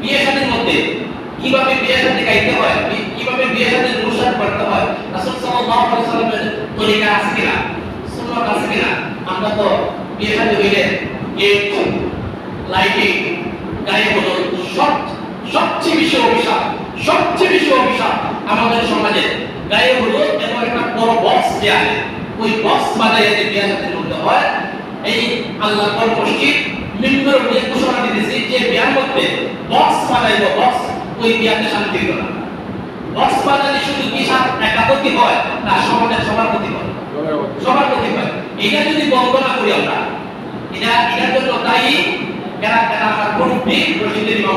বিয়ে শাদীর মধ্যে কীভাবে বিয়ে শাদী গাইতে হয়, কীভাবে বিয়ে শাদীর অনুষ্ঠান করতে হয়, রাসূল সাল্লাল্লাহু আলাইহি সাল্লামের তরিকা আছে কিনা, সুন্নাত আছে কিনা, আমরা তো বিয়ে শাদী হইলে গেট লাইটিং গায়ে হলুদ সব, সবচেয়ে বেশি অভিশাপ, সবচেয়ে বেশি অভিশাপ আমাদের সমাজে গায়ে হলুদ এবং একটা বড় বক্স দেয়া ওই বক্স বাজায় যে বিয়ে শাদী করতে হয়, এই আল্লাহ পর মসজিদ ঘোষণা দিতেছি যে বিয়ার মধ্যে বক্স বাজাইব বক্স ওই বিয়াতে শান্তি হইল না। বক্স বাজালে শুধু কি একাপত্তি হয়? না সমাজের সবার হয়। সবার হয়। এটা যদি বন্ধ না করি আমরা, এটা, এটার জন্য দায়ী এরা এরা আমরা মুরব্বী প্রসিদ্ধের ইমাম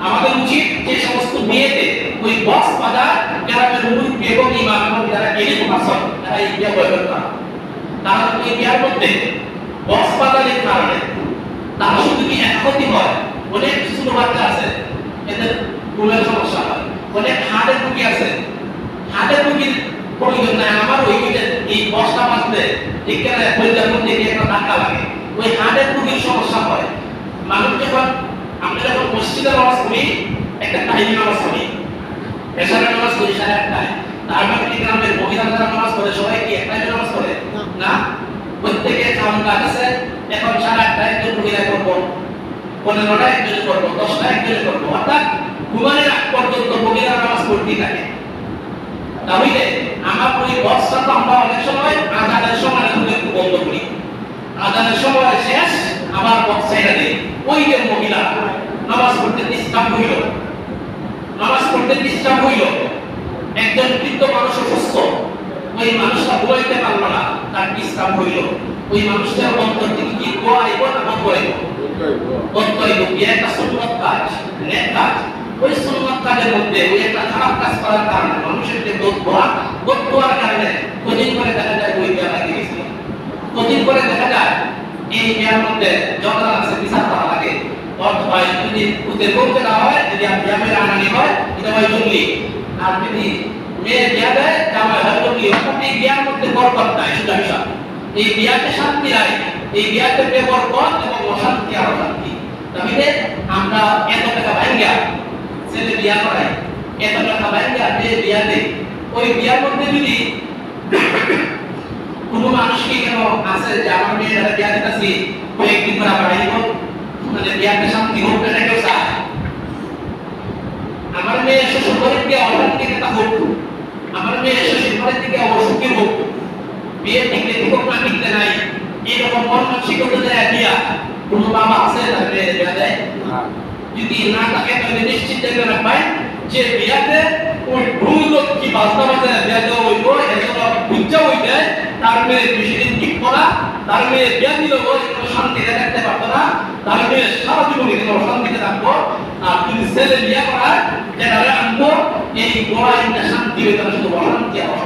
আমাদের উচিত যে সমস্ত মেয়েতে ওই বক্স বাজার গ্রামের মুরব্বী এবং ইমাম এবং যারা এনে প্রকাশক তারা এই বিয়া বয়কট করা। তারা এই বিয়ার মধ্যে বক্স বাজারের কারণে তারা শুধু কি একমতি হয় অনেক ছোট বাচ্চা আছে, এদের ঘুমের সমস্যা হয়। অনেক হার্টের রুগী আছে। হার্টের রুগীর প্রয়োজন নাই। আমার ওই এই বক্সটা বাজতে এখানে পরিচার মধ্যে একটা ধাক্কা লাগে। ওই হার্টের রুগীর সমস্যা হয়। মানুষ যখন, আমরা যখন মসজিদে নামাজ পড়ি, একটা টাইম নামাজ পড়ি। এশারের নামাজ পড়ি, সাড়ে আটটায়। তার মানে কি গ্রামের মহিলা যারা নামাজ পড়ে, সবাই কি একটা নামাজ পড়ে? না। প্রত্যেকে কাম কাজ আছে, এখন সাড়ে আটটায় পনেরোটা একজন করব দশটা একজন করব অর্থাৎ ঘুমানোর আগ পর্যন্ত মহিলা নামাজ পড়তেই থাকে। তাহলে আমার ওই বক্সটা তো আমরা অনেক সময় আজানের সময় এখন একটু বন্ধ করি। আজানের সময় শেষ, আবার বক্স ছেড়ে দিই। ওই যে মহিলা, নামাজ পড়তে ডিস্টার্ব হইল। নামাজ পড়তে ডিস্টার্ব হইল। একজন বৃদ্ধ মানুষ অসুস্থ। ওই মানুষটা ঘুমাইতে পারল না, তার ডিস্টার্ব হইল। ওই মানুষটার অন্তর থেকে কি দোয়া আইব না বন্ধ আইব একটা সুন্নত কাজ নেক কাজ। ওই সুন্নত কাজের মধ্যে ওই একটা খারাপ কাজ করার কারণে মানুষের যে দোয়া দোয়ার কারণে কদিন করে দেখা যায় ওই বিয়া লাগিয়ে গেছিল। কদিন করে দেখা যায় এই বিয়ার মধ্যে যত আছে, বিচার করা লাগে। হয় যদি ওদের বলতে না হয়, যদি আমি বিয়ামের আনানি হয়, এটা হয় জঙ্গলি। আর যদি মেয়ে বিয়া দেয় জামাই হয় জঙ্গলি অর্থাৎ এই বিয়ার মধ্যে বরকত নাই হিসাব এই বিয়াতে শান্তি নাই, এই বিয়াতে বেবরকত এবং অশান্তি আর অশান্তি। তাহলে আমরা এত টাকা ভাঙ্গা, ছেলে বিয়া করাই এত টাকা ভাঙ্গা মেয়ে বিয়া ওই বিয়ার মধ্যে যদি কোনো মানুষ কি কেন আছে যে আমার মেয়েরা বিয়া দিতেছি কয়েকদিন করে আবার আইব মানে বিয়াতে শান্তি হোক এটা কেউ চায়? আমার মেয়ে শ্বশুর ঘরের দিকে অশান্তি একটা হোক। আমার মেয়ে শ্বশুর ঘরের দিকে অসুখী হোক বিয়ে টিকলে ঠিক না টিকতে নাই। এরকম মন মানসিকতা দেয় দিয়া কোনো বাবা আছে তার মেয়ে দেয় যদি না থাকে তাহলে নিশ্চিত না পায় যে বিয়াতে ওই ভুল কি বাস্তা বাজে বিয়া দেওয়া হইব এজন্য বুঝা হইতে তার মেয়ে বেশি দিন ঠিক করা তার মেয়ে বিয়া দিল শান্তিতে রাখতে পারতো না তার মেয়ে সারা জীবন অশান্তিতে থাকব। আর তুমি ছেলে বিয়া করা যেটা আনব এই গোড়া শান্তি হইতে না শুধু অশান্তি আর অশান্তি